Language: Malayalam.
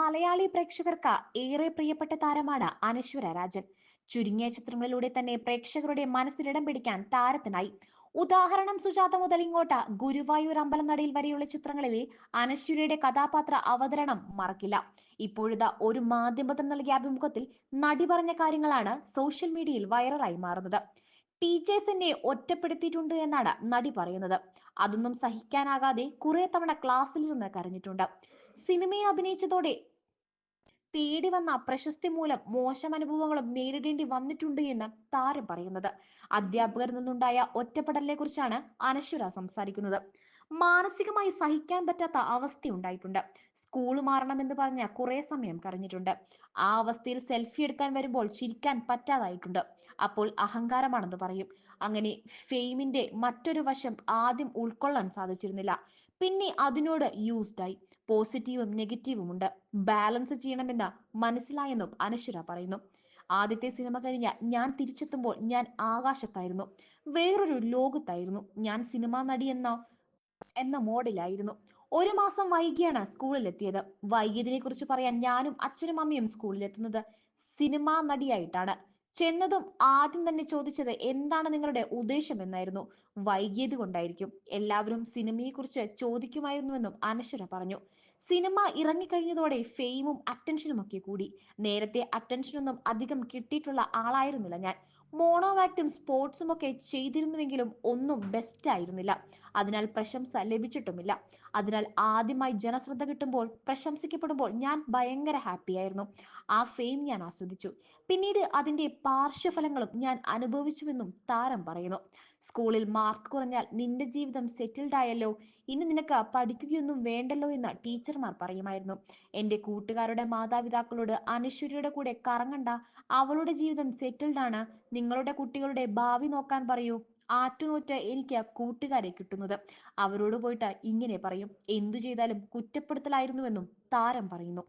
മലയാളി പ്രേക്ഷകർക്ക് ഏറെ പ്രിയപ്പെട്ട താരമാണ് അനശ്വര രാജൻ. ചുരുങ്ങിയ ചിത്രങ്ങളിലൂടെ തന്നെ പ്രേക്ഷകരുടെ മനസ്സിലിടം പിടിക്കാൻ താരത്തിനായി. ഉദാഹരണം സുജാത മുതൽ ഇങ്ങോട്ട് ഗുരുവായൂർ അമ്പലനടയിൽ വരെയുള്ള ചിത്രങ്ങളിലെ അനശ്വരയുടെ കഥാപാത്ര അവതരണം മറക്കില്ല. ഇപ്പോഴത്തെ ഒരു മാധ്യമത്തിന് നൽകിയ അഭിമുഖത്തിൽ നടി പറഞ്ഞ കാര്യങ്ങളാണ് സോഷ്യൽ മീഡിയയിൽ വൈറലായി മാറുന്നത്. ടീച്ചേഴ്സിനെ ഒറ്റപ്പെടുത്തിയിട്ടുണ്ട് എന്നാണ് നടി പറയുന്നത്. അതൊന്നും സഹിക്കാനാകാതെ കുറെ തവണ ക്ലാസ്സിൽ നിന്ന് കരഞ്ഞിട്ടുണ്ട്. സിനിമയിൽ അഭിനയിച്ചതോടെ തേടി വന്ന പ്രശസ്തി മൂലം മോശം അനുഭവങ്ങളും നേരിടേണ്ടി വന്നിട്ടുണ്ട് എന്ന് താരം പറയുന്നത്. അധ്യാപകരിൽ നിന്നുണ്ടായ ഒറ്റപ്പെടലിനെ കുറിച്ചാണ് അനശ്വര സംസാരിക്കുന്നത്. മാനസികമായി സഹിക്കാൻ പറ്റാത്ത അവസ്ഥയുണ്ടായിട്ടുണ്ട് സ്കൂൾ മാറണമെന്ന് പറഞ്ഞ കുറെ സമയം കരഞ്ഞിട്ടുണ്ട്. ആ അവസ്ഥയിൽ സെൽഫി എടുക്കാൻ വരുമ്പോൾ ചിരിക്കാൻ പറ്റാതായിട്ടുണ്ട്. അപ്പോൾ അഹങ്കാരമാണെന്ന് പറയും. അങ്ങനെ ഫെയിമിന്റെ മറ്റൊരു വശം ആദ്യം ഉൾക്കൊള്ളാൻ സാധിച്ചിരുന്നില്ല. പിന്നെ അതിനോട് യൂസ്ഡ് ആയി. പോസിറ്റീവും നെഗറ്റീവും ഉണ്ട്. ബാലൻസ് ചെയ്യണമെന്ന് മനസ്സിലായെന്നും അനശ്വര പറയുന്നു. ആദ്യത്തെ സിനിമ കഴിഞ്ഞ ഞാൻ തിരിച്ചെത്തുമ്പോൾ ഞാൻ ആകാശത്തായിരുന്നു. വേറൊരു ലോകത്തായിരുന്നു. ഞാൻ സിനിമാ നടിയെന്ന എന്ന മോഡിലായിരുന്നു. ഒരു മാസം വൈകിയാണ് സ്കൂളിലെത്തിയത്. വൈകിയതിനെ കുറിച്ച് പറയാൻ ഞാനും അച്ഛനും അമ്മയും സ്കൂളിലെത്തുന്നത് സിനിമാ നടിയായിട്ടാണ്. ചെന്നതും ആദ്യം തന്നെ ചോദിച്ചത് എന്താണ് നിങ്ങളുടെ ഉദ്ദേശം എന്നായിരുന്നു വൈകിയത് കൊണ്ടായിരിക്കും. എല്ലാവരും സിനിമയെക്കുറിച്ച് ചോദിക്കുമായിരുന്നുവെന്നും അനശ്വര പറഞ്ഞു. സിനിമ ഇറങ്ങിക്കഴിഞ്ഞതോടെ ഫെയിമും അറ്റൻഷനും ഒക്കെ കൂടി. നേരത്തെ അറ്റൻഷനൊന്നും അധികം കിട്ടിയിട്ടുള്ള ആളായിരുന്നില്ല ഞാൻ. മോണോവാക്റ്റും സ്പോർട്സും ഒക്കെ ചെയ്തിരുന്നുവെങ്കിലും ഒന്നും ബെസ്റ്റ് ആയിരുന്നില്ല. അതിനാൽ പ്രശംസ ലഭിച്ചിട്ടുമില്ല. അതിനാൽ ആദ്യമായി ജനശ്രദ്ധ കിട്ടുമ്പോൾ പ്രശംസിക്കപ്പെടുമ്പോൾ ഞാൻ ഭയങ്കര ഹാപ്പിയായിരുന്നു ആ ഫെയിം ഞാൻ ആസ്വദിച്ചു. പിന്നീട് അതിന്റെ പാർശ്വഫലങ്ങളും ഞാൻ അനുഭവിച്ചുവെന്നും താരം പറയുന്നു. സ്കൂളിൽ മാർക്ക് കുറഞ്ഞാൽ നിന്റെ ജീവിതം സെറ്റിൽഡ് ആയല്ലോ. ഇനി നിനക്ക് പഠിക്കുകയൊന്നും വേണ്ടല്ലോ എന്ന് ടീച്ചർമാർ പറയുമായിരുന്നു. എന്റെ കൂട്ടുകാരുടെ മാതാപിതാക്കളോട് അനശ്വരിയുടെ കൂടെ കറങ്ങണ്ട. അവളുടെ ജീവിതം സെറ്റിൽഡ് ആണ്. നിങ്ങളുടെ കുട്ടികളുടെ ഭാവി നോക്കാൻ പറയൂ. ആറ്റുനോറ്റ് എനിക്ക് കൂട്ടുകാരെ കിട്ടുന്നത്. അവരോട് പോയിട്ട് ഇങ്ങനെ പറയും. എന്തു ചെയ്താലും കുറ്റപ്പെടുത്തലായിരുന്നുവെന്നും താരം പറയുന്നു.